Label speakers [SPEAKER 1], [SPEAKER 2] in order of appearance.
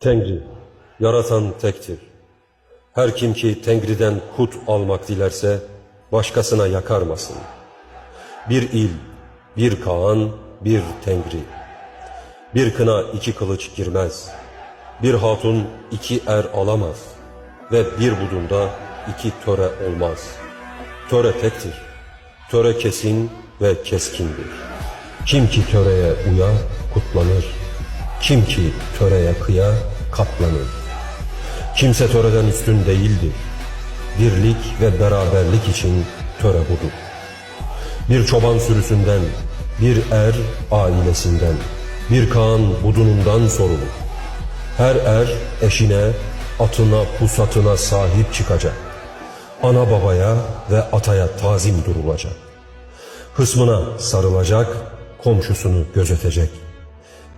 [SPEAKER 1] Tengri, yaratan tektir. Her kim ki Tengri'den kut almak dilerse, başkasına yakarmasın. Bir il, bir Kaan, bir Tengri. Bir kına iki kılıç girmez. Bir hatun iki er alamaz. Ve bir budunda iki töre olmaz. Töre tektir. Töre kesin ve keskindir. Kim ki töreye uya, kutlanır. Kim ki töreye kıya, katlanır. Kimse töreden üstün değildir. Birlik ve beraberlik için töre budur. Bir çoban sürüsünden, bir er ailesinden, bir kaan budunundan sorulur. Her er eşine, atına, pusatına sahip çıkacak. Ana babaya ve ataya tazim durulacak. Hısmına sarılacak, komşusunu gözetecek.